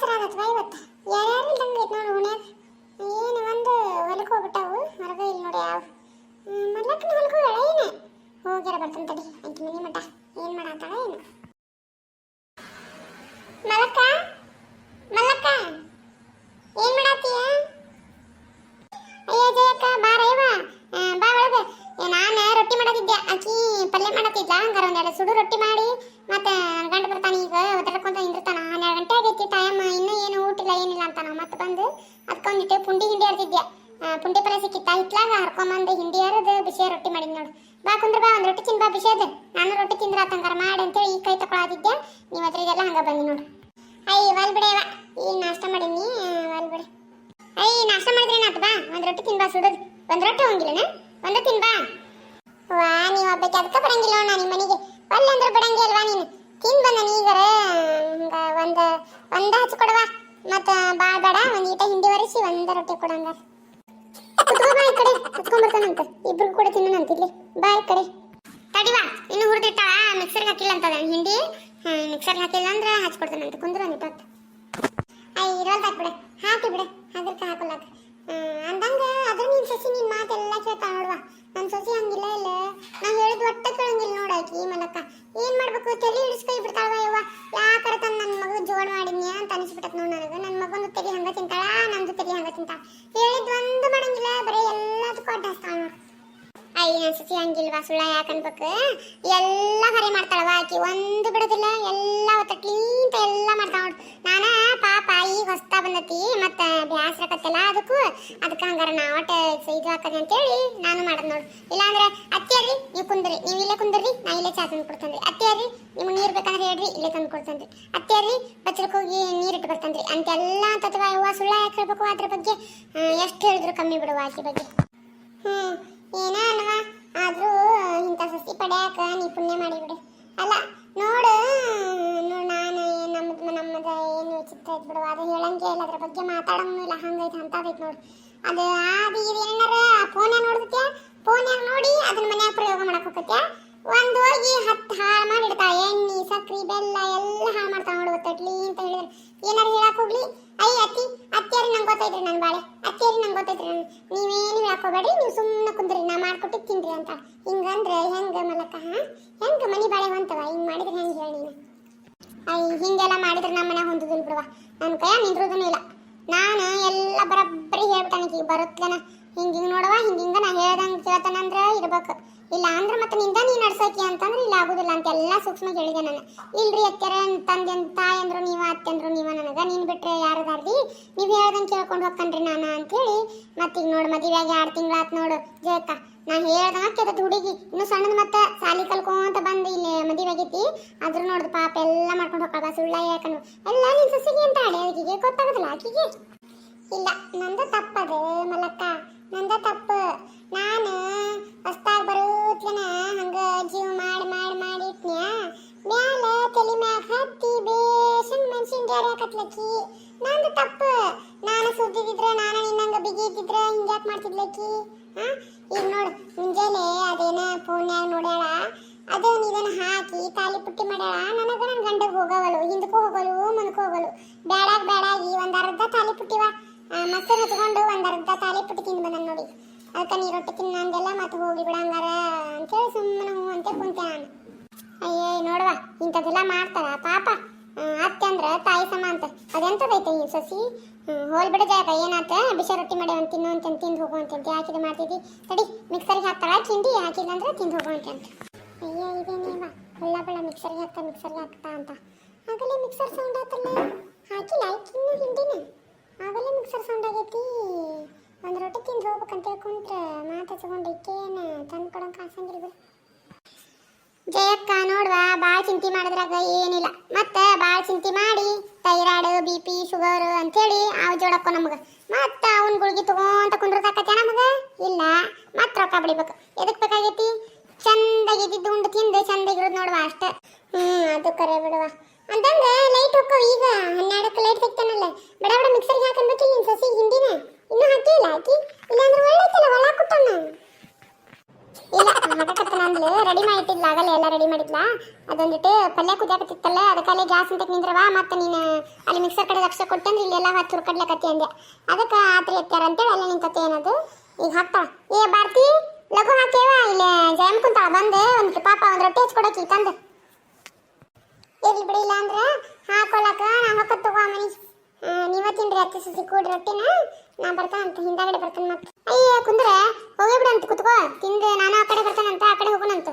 ಬೇಸರ ಆಗತ್ವಾ ಇವತ್ತು? ಯಾರ್ಯಾರು ಇಲ್ದಂಗೆ ನೋಡಿ ಏನು ಒಂದು ಹೊಲಕ್ಕೆ ಹೋಗ್ಬಿಟ್ಟಾವು? ಹೊರಗೆ ಇಲ್ಲಿ ನೋಡಿ ಯಾವ ಮಲ್ಲಕ್ಕನ ಹೊಲಕ್ಕೆ ಹೋಗಳ ಏನು? ಹೋಗ್ಯಾರ ಬರ್ತಾನೆ ತಡಿ ಮನೆ ಮಠ. ಏನು ಮಾಡತ್ತಾಳ ಏನು? ಮಲಕ್ಕ? ಮಲಕ್ಕ? ಏನು ಮಾಡತ್ತೀಯ ಅಯ್ಯ ಜಯಕ್ಕ ಬಾರೇವ ಬಾ ಒಳಗೆ. ನಾನು ರೊಟ್ಟಿ ಮಾಡತ್ತಿದ್ದೆ ಆಕಿ ಪಲ್ಯ ಮಾಡತ್ತಿದ್ಲ ಹಂಗಾರ ಒಂದೆರಡು ಸುಡು ರೊಟ್ಟಿ ಮಾಡಿ, ಮತ್ತೆ ಗಂಡ ಬರ್ತಾನೆ ಆಗೈತಿ ಟೈಮ್ ಇನ್ನೂ ಏನು ಊಟಿಲ್ಲ ಏನಿಲ್ಲ ಅಂತಾನ ಮತ್ತೆ ಬಂದು ಅದಕ್ಕೊಂದಿಟ್ಟು ಪುಂಡಿ ಹಿಂಡಿ ಹರಿದಿದ್ದೆ ಪುಂಡಿ ಪಲ್ಲೆ ಸಿಕ್ಕಿತ್ತ? ಹಿತ್ಲಾಗ ಹರ್ಕೊಂಬಂದು ಹಿಂಡಿ ಹರಿದು ಬಿಸಿಯ ರೊಟ್ಟಿ ಮಾಡಿದ್ ನೋಡು. ಬಾ ಕುಂದ್ರ ಬಾ, ಒಂದು ರೊಟ್ಟಿ ತಿನ್ ಬಾ ಬಿಸಿಯದ ನಾನು ರೊಟ್ಟಿ ತಿಂದ್ರ ತಂಗಾರ ಮಾಡಿ ಅಂತೇಳಿ ಈ ಕೈ ತಗೊಳದಿದ್ದೆ ನೀವು ಅದ್ರಿಗೆಲ್ಲ ಹಂಗ ಬಂದಿ ನೋಡು. ಅಯ್ಯ ವಲ್ ಬಿಡೇವ ಈ ನಾಷ್ಟ ಮಾಡೀನಿ? ವಲ್ ಬಿಡೆ. ಅಯ್ಯ ನಾಷ್ಟ ಮಾಡಿದ್ರೆ ಏನಾಯ್ತು ಬಾ, ಒಂದ್ ರೊಟ್ಟಿ ತಿನ್ಬಾ ಸುಡೋದು. ಒಂದು ರೊಟ್ಟಿ ಹೋಗಿಲ್ಲನ? ಒಂದ ತಿನ್ಬಾ ವಾ, ನೀವು ಒಬ್ಬಕ್ಕೆ ಅದಕ್ಕೆ ಬರಂಗಿಲ್ಲ ನಾನು ನಿಮ್ಮ ಮನೆಗೆ. ಒಲ್ಲೆ ಅಂದ್ರೆ ಬಿಡಂಗಿಲ್ವಾ ನೀನು? ತಿನ್ ಬಂದನ ನೀಗರ ಹಂಗ ಒಂದ ಒಂದ ಹಚ್ಚಿ ಕೊಡವಾ. ಮತ್ತ ಬಾ ಬೇಡ, ಒಂದ್ ಈಟ ಹಿಂಡಿ ಒರೆಸಿ, ಒಂದ ರೊಟ್ಟಿ ಕೊಡಂಗ. ಕುತ್ಕೋ ಬಾ ಈ ಕಡೆ ಕುತ್ಕೊಂಡ್ಬರ್ತಾನಂತ ಇಬ್ರು ಕೂಡ ತಿನ್ನೋಣಂತ ಇಲ್ಲಿ. ಬಾ ಕಡೆ. ತಡಿವಾ ಇನ್ನು ಹುರಿದಿಟ್ಟಾಳ ಮಿಕ್ಸರ್ಗೆ ಹಾಕಿಲ್ಲ ಅಂತ ಹಿಂಡಿ ಮಿಕ್ಸರ್ಗೆ ಹಾಕಿಲ್ಲ ಅಂದ್ರೆ ಹಚ್ಕೊಡ್ತಾನಂತ ಕುಂದ್ರ ಒಂದಿಟ್ಟು. ಐ ಇರೋಲ್ದಾಕ್ ಬಿಡ ಹಾಕಿ ಬಿಡ. ಅದಕ್ಕೆ ಹಾಕೊಲ್ಲಕ ಅಂದಂಗ ಅದ್ರ ನಿನ್ ಸೊಸಿ ನಿನ್ ಮಾತೆಲ್ಲ ಕೇಳ್ತಾಳ ನೋಡುವ ನನ್ ಸೊಸಿ ಹಂಗಿಲ್ಲ ಇಲ್ಲ ನಾ ಹೇಳಿದ್ ಒಟ್ಟ ಕೇಳಂಗಿಲ್ಲ ನೋಡಾಕಿ ಮಲಕ್ಕ ಏನ್ ಮಾಡ್ಬೇಕು ತಲೆ ಹಿಡಿಸ್ಕೈ ಬಿಡ್ತಾಳ ಯವ್ವ ಯಾಕರ ತನ್ನ ನನ್ನ ಮಗ ಜೋಡ್ ಮಾಡಿದ್ನಿ ಅಂತ ಅನಿಸ್ಬಿಟ್ಟತ್ ನೋಡ್ ನನಗ ನನ್ನ ಮಗಂದು ತಲೆ ಹಂಗ ತಿಂತಾಳ ನಂದು ತಲೆ ಹಂಗ ತಿಂತಾಳ ಹೇಳಿದ್ ಒಂದು ಮಾಡಂಗಿಲ್ಲ ಬರೀ ಎಲ್ಲದಕ್ಕೂ ಅಡ್ಡ ಹಚ್ತಾಳ ನೋಡು ಅಯ್ಯ ನನ್ನ ಸತಿ ಹಂಗಿಲ್ವಾ ಸುಳ್ಳ ಯಾಕನ್ಬೇಕು ಎಲ್ಲ ಹರಿ ಮಾಡ್ತಾಳವ ಆಕಿ ಒಂದು ಬಿಡೋದಿಲ್ಲ ಎಲ್ಲ ಒತ್ತ ಕ್ಲೀನ್ ಎಲ್ಲ ಮಾಡ್ತಾಳ ನೋಡು ನಾನ ಪಾಪ ಈಗ ಹೊಸ್ತಾ ಮತ್ತೆ ಬ್ಯಾಸ್ರಕತ್ತಲ್ಲ ಅದಕ್ಕೂ? ಅದಕ್ಕೆ ಹಂಗಾರ ನಾ ಒಟ್ಟ ಇದು ಹಾಕದ ಅಂತೇಳಿ ನಾನು ಮಾಡದ್ ನೋಡು. ಇಲ್ಲಾಂದ್ರೆ ಅತ್ತಿಯರ್ರಿ ನೀವು ಕುಂದ್ರಿ. ನೀವು ಇಲ್ಲೇ ಕುಂದ್ರಿ, ನಾ ಇಲ್ಲೇ ಚಾ ತಂದು ಕೊಡ್ತೇನ್ರಿ. ಅತ್ತಿಯರ್ರಿ ನಿಮ್ಗೆ ನೀರು ಬೇಕಂದ್ರೆ ಹೇಳ್ರಿ, ಇಲ್ಲೇ ತಂದು ಕೊಡ್ತೇನ್ರಿ. ಅತ್ತಿಯರ್ರಿ ಬಚ್ಚಲಕ್ಕೆ ಹೋಗಿ ನೀರು ಇಟ್ಟು ಬರ್ತೇನ್ರಿ. ಅಂತೆಲ್ಲ ತತ್ವ ಹೂವ ಸುಳ್ಳ ಯಾಕೆ ಹೇಳ್ಬೇಕು ಅದ್ರ ಬಗ್ಗೆ. ಎಷ್ಟು ಹೇಳಿದ್ರು ಕಮ್ಮಿ ಬಿಡುವ ಆಕೆ ಬಗ್ಗೆ. ಹ್ಮ್, ಏನೋ ಅಲ್ವಾ? ಆದ್ರೂ ಇಂಥ ಸಸಿ ಪಡ್ಯಾಕ ನೀ ಪುಣ್ಯ ಮಾಡಿಬಿಡು. ಅಲ್ಲ ಬಗ್ಗೆ ಮಾತಾಡಂಗೂ ಇಲ್ಲ ಹಂಗೈತೆ ಅಂತದೈತೆ ನೋಡು. ಅದು ಅದು ಇದು ಏನಾರ ಫೋನ್ ಯಾ ನೋಡಿ ಅದನ್ನ ಮನ್ಯಾಗ ಪ್ರಯೋಗ ಮಾಡಕ್ ಹೋಗತ್ತೆ ಒಂದ್ ಹೋಗಿ ಹತ್ತು ಹಾಳು ಮಾಡಿಡ್ತಾ ಎಣ್ಣೆ, ಸಕ್ರಿ, ಬೆಲ್ಲ ಎಲ್ಲ ಹಾಳು ಮಾಡ್ತಾ ನೋಡು ತಟ್ಲಿ ಅಂತ ಹೇಳಿದ್ರು. ಏನಾರು ಹೇಳಕ್ ಹೋಗ್ಲಿ. ಅಯ್ಯ, ಅತ್ತಿ ಅತ್ತಿಯಾರಿ ನಂಗೆ ಗೊತ್ತೈತ್ರಿ ನನ್ನ ಬಾಳೆ. ಅತ್ತಿಯಾರಿ ನಂಗೆ ಗೊತ್ತೈತ್ರಿ ನನ್ ನೀವೇನು ಹೇಳಕ್ ಹೋಗ್ಬೇಡ್ರಿ. ನೀವು ಸುಮ್ಮನೆ ಕುಂದ್ರಿ. ನಾ ಮಾಡ್ಕೊಟ್ಟು ತಿನ್ರಿ ಅಂತ. ಹಿಂಗಂದ್ರೆ ಹೆಂಗ ಮಲಕ, ಹಾ? ಹೆಂಗೆ ಮನಿ ಬಾಳೆ ಹೊಂತವ ಹಿಂಗ್ ಮಾಡಿದ್ರೆ ಹೆಂಗ್ ಹೇಳಿ ನೀನು? ಅಯ್ಯ ಹಿಂಗೆಲ್ಲ ಮಾಡಿದ್ರೆ ನಮ್ಮ ಮನೆ ಹೊಂದಿದ್ರು ಬಿಡುವ ನನ್ನ ನಿಂದ್ರುದೂ ಇಲ್ಲ. ನಾನು ಎಲ್ಲ ಬರಬ್ಬರಿ ಹೇಳ್ಬಿಟ್ಟಾನಿಗೆ ಬರುತ್ತೇನ ಹಿಂಗ ಹಿಂಗೆ ನೋಡವ, ಹಿಂಗ ಹಿಂಗ ನಾ ಹೇಳ್ದಂಗೆ ಕೇಳ್ತಾನಂದ್ರ ಇರ್ಬೇಕು ಇಲ್ಲ ಅಂದ್ರೆ ಮತ್ತೆ ನಿಂದ ನೀ ನಡ್ಸಕಿ ಅಂತಂದ್ರೆ ಇಲ್ಲ ಆಗುದಿಲ್ಲ ಅಂತ ಎಲ್ಲ ಸೂಕ್ಷ್ಮ ಹೇಳಿದೆ ನಾನು. ಇಲ್ರಿ ಎತ್ತರ ತಂದೆ ತಾಯಿ ಅಂದ್ರು ನೀವ, ಅತ್ತೆ ಅಂದ್ರು ನೀವ ನನಗ, ನೀನ್ ಬಿಟ್ರೆ ಯಾರದಾರ್ರಿ ನೀವ್ ಹೇಳ್ದಂಗೆ ಕೇಳ್ಕೊಂಡು ಹೋಗ್ತಾನ್ರಿ ನಾನು ಅಂತೇಳಿ ಮತ್ತೀಗ ನೋಡು ಮದುವೆಯಾಗಿ ಎರಡು ತಿಂಗಳಾತ್ ನೋಡು. ಜಯಕ್ಕ ನಾ ಹೇಳ್ದಂಗ ಹುಡುಗಿ. ಇನ್ನು ಸಣ್ಣದ ಮತ್ತೆ ಸಾಲಿ ಕಲ್ಕೊಂತ ಬಂದು ಇಲ್ಲಿ ಮದುವೆ ಆಗೈತಿ ನೋಡ್ದು ಪಾಪ ಎಲ್ಲ ಮಾಡ್ಕೊಂಡು ಹೋಗ ಸುಳ್ಳ ಯಾಕನು ಎಲ್ಲ ನಿನ್ ಸಸಿಗೆ ಅಂತ ಆಡಿ ಆಕಿಗೆ ಗೊತ್ತಾಗೋದಿಲ್ಲ ಆಕಿಗೆ? ಇಲ್ಲ, ನಂದ ತಪ್ಪದೆ ಮಲಕ್ಕ. ನಂದ ತಪ್ಪು. ನಾನು ಹೊಸ್ತಾಗ ಬರೋತ್ಲನ ಹಂಗ ಜೀವ ಮಾಡಿ ಮಾಡಿ ಮಾಡಿ ಇಟ್ನ್ಯಾ? ಮ್ಯಾಲ ತಲೆ ಮ್ಯಾಗ ಹತ್ತಿ ಬೇಸನ್ ಮನ್ಸಿನ ಜಾರಿ ಹಾಕತ್ಲಕ್ಕಿ. ನಂದು ತಪ್ಪು. ನಾನು ಸುದ್ದಿದ್ರೆ ನಾನು ನಿನ್ನಂಗ ಬಿಗಿ ಇದ್ದಿದ್ರೆ ಹಿಂಗ್ಯಾಕ್ ಮಾಡ್ತಿದ್ಲಕ್ಕಿ? ಹಾಂ ಈಗ ನೋಡು, ಮುಂಜಾನೆ ಅದೇನ ಫೋನ್ಯಾಗ ನೋಡ್ಯಾಳ. ಅದು ಇದನ್ನ ಹಾಕಿ ತಾಲಿ ಪುಟ್ಟಿ ಮಾಡ್ಯಾಳ, ನನಗ ನನ್ನ ಗಂಡಗೆ ಹೋಗವಳು ಹಿಂದಕ್ಕೂ ಹೋಗಲು ಮುಂದಕ್ಕೂ ಹೋಗಲು. ಬೇಡಾಗ ಬೇಡಾಗಿ ಒಂದು ಅರ್ಧ ತಾಲಿ ಪುಟ್ಟಿವ ಮೊಸರು ಹಚ್ಕೊಂಡು ಒಂದು ಅರ್ಧ ತಾಲಿ ಪುಟ್ಟಿ ತಿಂದು ಬಂದ ನೋಡಿ. ಅದಕ್ಕೆ ನೀ ರೊಟ್ಟಿ ತಿನ್ನ ಅಂದೆಲ್ಲ ಮತ್ತೆ ಹೋಗಿ ಬಿಡಂಗಾರ ಅಂತ ಅಂತೇಳಿ ಸುಮ್ಮನೆ ಹ್ಞೂ ಅಂತ ಕುಂತೆ ನಾನು. ಅಯ್ಯೇ ನೋಡುವ ಇಂಥದ್ದೆಲ್ಲ ಮಾಡ್ತಾರ. ಪಾಪ ಅತ್ತೆ ಅಂದ್ರ ತಾಯಿ ಸಮ ಅಂತ. ಅದೆಂತದೈತೆ ಈ ಸಸಿ? ಹ್ಮ್, ಹೋಲ್ ಬಿಡ ಜಾಗ ಏನಾತ? ಬಿಸಿ ರೊಟ್ಟಿ ಮಾಡಿ ಒಂದು ತಿನ್ನು ಅಂತ ತಿಂದು ಹೋಗು ಅಂತ ಹಾಕಿದ ಮಾಡ್ತಿದ್ದಿ. ತಡಿ ಮಿಕ್ಸರ್ಗೆ ಹಾಕ್ತಾಳ ತಿಂಡಿ ಹಾಕಿಲ್ಲ ಅಂದ್ರೆ ತಿಂದು ಹೋಗು ಅಂತ ಅಯ್ಯೋ ಇದೇನೇವ ಹೊಳ್ಳ ಬಳ ಮಿಕ್ಸರ್ಗೆ ಹಾಕ್ತಾ ಮಿಕ್ಸರ್ಗೆ ಹಾಕ್ತಾ ಅಂತ. ಆಗಲೇ ಮಿಕ್ಸರ್ ಸೌಂಡ್ ಆತಲ್ಲ. ಹಾಕಿಲ್ಲ ತಿನ್ನು ಹಿಂಡಿನ ಆಗಲೇ ಮಿಕ್ಸರ್ ಸೌಂಡ್ ಆಗೈತಿ. ಒಂದು ರೊಟ್ಟಿ ತಿಂದು ಹೋಗ್ಬೇಕಂತ ಕುಂತ್ರೆ ಮಾತಾಡ್ಸ್ಕೊಂಡು ಇಕ್ಕೇನು ತಂದು ಕೊಡೋಕೆ ಜಯಕ್ಕ ನೋಡ್ವಾ ಭಾಳ ಚಿಂತೆ ಮಾಡಿದ್ರಾಗ ಏನಿಲ್ಲ. ಮತ್ತೆ ಭಾಳ ಚಿಂತೆ ಮಾಡಿ ಥೈರಾಯ್ಡ್ ಬಿ ಪಿ, ಶುಗರ್ ಅಂತೇಳಿ ಅವು ಜೋಡಕ್ಕೋ ನಮಗೆ. ಮತ್ತೆ ಅವ್ನ ಗುಳಿಗೆ ತಗೊಂತ ಕುಂಡ್ರಸಾಕತ್ಯ ನಮಗೆ? ಇಲ್ಲ. ಮತ್ತೆ ರೊಕ್ಕ ಬಿಡಿಬೇಕು ಎದಕ್ ಬೇಕಾಗೈತಿ? ಚಂದಾಗಿದ್ದು ಉಂಡು ತಿಂದು ಚಂದಾಗಿರೋದು ನೋಡುವ ಅಷ್ಟೇ. ಹ್ಞೂ ಅದು ಕರೆ ಬಿಡುವ. ಅಂತಂದ್ರೆ ಲೈಟ್ ಹೋಕ್ಕೋ ಈಗ ಹನ್ನೆರಡಕ್ಕೆ ಲೈಟ್ ತೆಗ್ತಾನಲ್ಲ ಬಡ ಬಡ ಮಿಕ್ಸರ್ಗೆ ಹಾಕನ್ಬೇಕು ಇನ್ ಸಸಿ ಹಿಂದಿನ ಇನ್ನೂ ಹಾಕಿಲ್ಲ ಹಾಕಿ ಇಲ್ಲಾಂದ್ರೆ ಒಳ್ಳೆ ಐತಲ್ಲ ಒಳ ಕುಟ್ಟಣ್ಣ ಇಲ್ಲ ಹಾಕಕತ್ತನ ಅಂದ್ಲು ರೆಡಿ ಮಾಡಿಟ್ಟಿಲ್ಲ ಆಗಲ್ಲ ಎಲ್ಲ ರೆಡಿ ಮಾಡಿದ್ಲಾ? ಅದೊಂದಿಟ್ಟು ಪಲ್ಯ ಕುದಿಯಾಕತ್ತಿತ್ತಲ್ಲ ಅದಕ್ಕಲ್ಲೇ ಗ್ಯಾಸ್ ಅಂತ ನಿಂದ್ರವ? ಮತ್ತೆ ನೀನು, ಅಲ್ಲಿ ಮಿಕ್ಸರ್ ಕಡೆ ಲಕ್ಷ ಕೊಟ್ಟಂದ್ರೆ ಇಲ್ಲೆಲ್ಲ ಹತ್ತು ಹುರ್ಕಡ್ಲಕತ್ತಿ ಅಂದೆ ಅದಕ್ಕೆ ಆತ್ರಿ ಎತ್ತಾರ ಅಂತೇಳಿ ಅಲ್ಲೇ ನಿಂತತ್ತೆ ಏನದು? ಈಗ ಹಾಕ್ತಾಳ. ಏ ಭಾರತಿ, ಲಘು ಹಾಕೇವ ಇಲ್ಲಿ ಜಯಮ್ ಕುಂತಾಳ, ಬಂದು ಒಂದು ಪಾಪ ಒಂದು ರೊಟ್ಟಿ ಹಚ್ಕೊಡಕ್ಕೆ ತಂದು. ಇರ್ಲಿ ಬಿಡಿ ಇಲ್ಲ ಅಂದ್ರೆ ಹಾಕೊಳಕ ನಾ ಹೊಕ್ಕ ತಗೋ ಮನಿ. ನೀವ ತಿನ್ರಿ ಅತ್ತೆ ಸಸಿ ಕೂಡಿ ರೊಟ್ಟಿನ. ನಾ ಬರ್ತಾನಂತ ಹಿಂದಾಗಡೆ ಬರ್ತಾನೆ ಮತ್ತೆ. ಅಯ್ಯ ಕುಂದ್ರೆ ಹೋಗಿ ಬಿಡಂತ ಕುತ್ಕೋ. ತಿಂದು ನಾನು ಆ ಕಡೆ ಬರ್ತಾನಂತ, ಆ ಕಡೆ ಹೋಗೋಣಂತ.